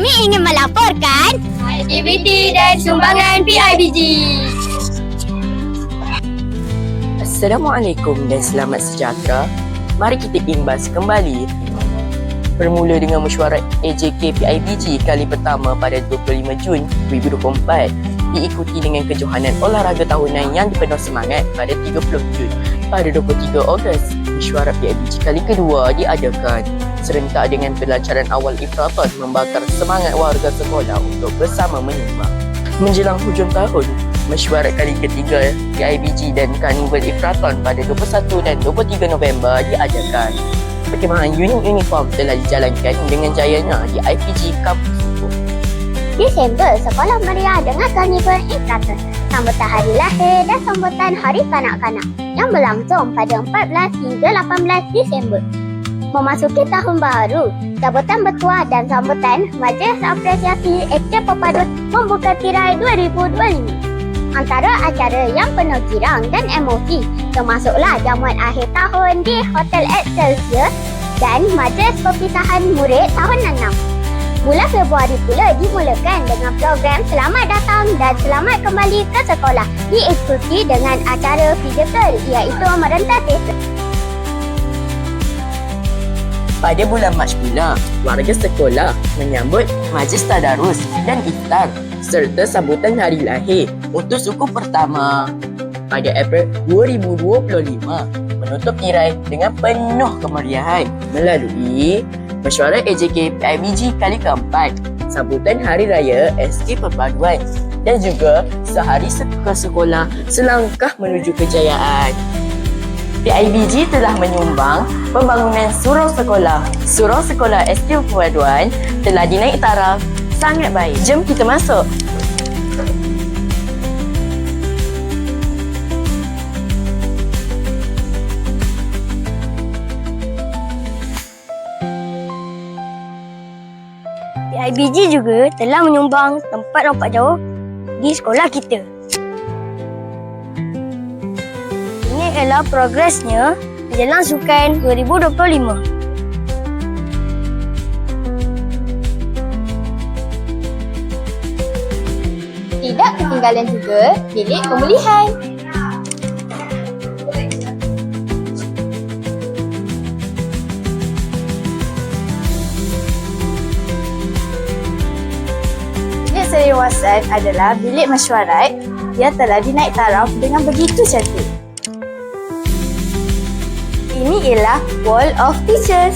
kami ingin melaporkan Aktiviti dan sumbangan PIBG. Assalamualaikum dan selamat sejahtera. Mari kita imbas kembali bermula dengan mesyuarat AJK PIBG kali pertama pada 25 Jun 2024 diikuti dengan kejohanan olahraga tahunan yang dipenuh semangat pada 30 Jun. Pada 23 Ogos, mesyuarat PIBG kali kedua diadakan serentak dengan pelancaran awal Ifraton membakar semangat warga sekolah untuk bersama menyumbang. Menjelang hujung tahun, mesyuarat kali ketiga PIBG dan Karnival Ifraton pada 21 dan 23 November diadakan. Perkemahan unit uniform telah dijalankan dengan jayanya di IPG Kampus. Disember Sekolah Meriah dengan Karnival Infraton sambutan hari lahir dan sambutan hari kanak-kanak yang berlangsung pada 14 hingga 18 Disember. Memasuki tahun baru, sambutan bertuah dan sambutan Majlis Apresiasi Aktor Pepadut membuka tirai 2025. Antara acara yang penuh girang dan emosi termasuklah jamuan akhir tahun di Hotel Excelsior dan Majlis Perpisahan Murid tahun 6. Bulan Februari pula dimulakan dengan program Selamat Datang dan Selamat Kembali ke Sekolah diikuti dengan acara fizikal iaitu Merentas Desa. Pada bulan Mac pula, warga sekolah menyambut majlis tadarus dan iftar serta sambutan hari lahir untuk suku pertama. Pada April 2025, menutup tirai dengan penuh kemeriahan melalui mesyuarat AJK PIBG kali keempat, sambutan Hari Raya SK Perpaduan dan juga sehari se- ke sekolah selangkah menuju kejayaan. PIBG telah menyumbang pembangunan surau sekolah. Surau sekolah SK Perpaduan telah dinaik taraf sangat baik. Jom kita masuk. PIBG juga telah menyumbang tempat nampak jauh di sekolah kita. Ini adalah progresnya Jalan Sukan 2025. Tidak ketinggalan juga bilik pemulihan. Bilik seliwasan adalah bilik mesyuarat yang telah dinaik taraf dengan begitu cantik. Ini ialah Wall of Teachers.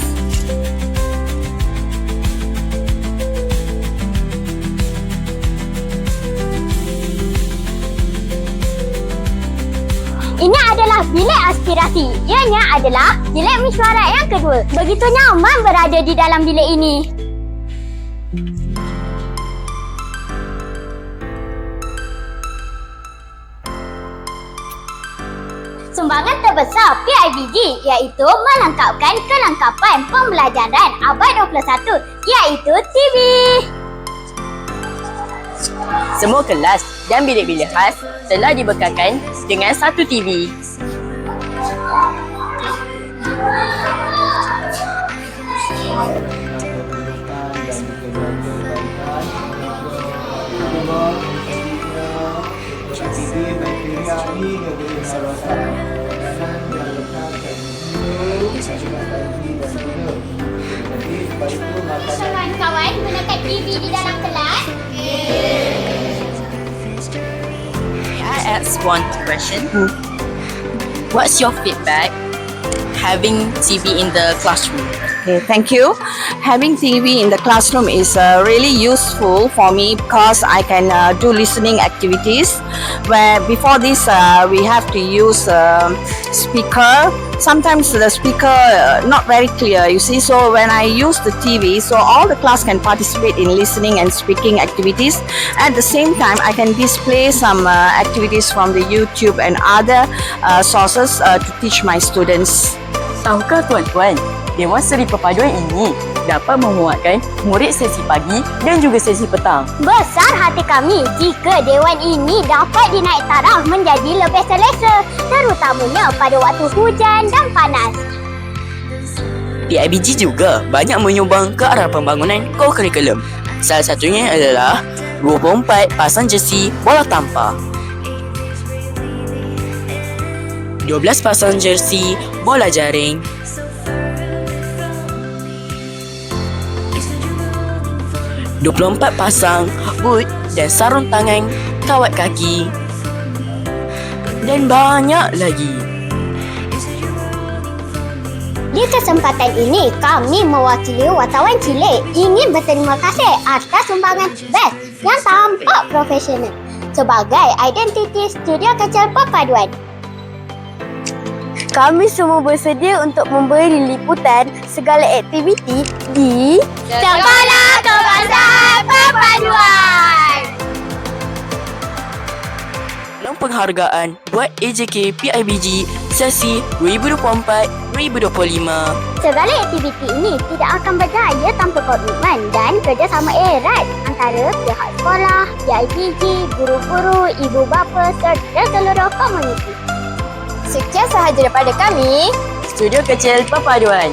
Ini adalah bilik aspirasi. Ianya adalah bilik mesyuarat yang kedua. Begitu nyaman berada di dalam bilik ini. Sumbangan terbesar PIBG iaitu melengkapkan kelengkapan pembelajaran abad 21 iaitu TV. Semua kelas dan bilik-bilik khas telah dibekalkan dengan satu TV. Kawan-kawan gunakan TV di dalam kelas. I ask one question. Hmm. What's your feedback having TV in the classroom? Okay, thank you. Having TV in the classroom is uh, really useful for me because I can uh, do listening activities. Where before this, uh, we have to use um speaker. Sometimes the speaker uh, not very clear. You see, so when I use the TV, so all the class can participate in listening and speaking activities. At the same time, I can display some uh, activities from the YouTube and other uh, sources uh, to teach my students. Tahukah tuan-tuan, Dewan Seri Perpaduan ini dapat memuatkan murid sesi pagi dan juga sesi petang. Besar hati kami jika dewan ini dapat dinaik taraf menjadi lebih selesa, terutamanya pada waktu hujan dan panas. PIBG juga banyak menyumbang ke arah pembangunan co-curriculum Salah satunya adalah 24 pasang jersey bola tampar 12 pasang jersey bola jaring 24 pasang boot dan sarung tangan kawat kaki dan banyak lagi. Di kesempatan ini, kami mewakili wartawan cilik ingin berterima kasih atas sumbangan best yang tampak profesional sebagai identiti studio kecil perpaduan. Kami semua bersedia untuk memberi liputan segala aktiviti di Sekolah penghargaan buat AJK PIBG sesi 2024-2025. Segala aktiviti ini tidak akan berjaya tanpa komitmen dan kerjasama erat antara pihak sekolah, PIPG, guru-guru, ibu bapa serta seluruh komuniti. Sekian sahaja daripada kami. Studio Kecil Perpaduan.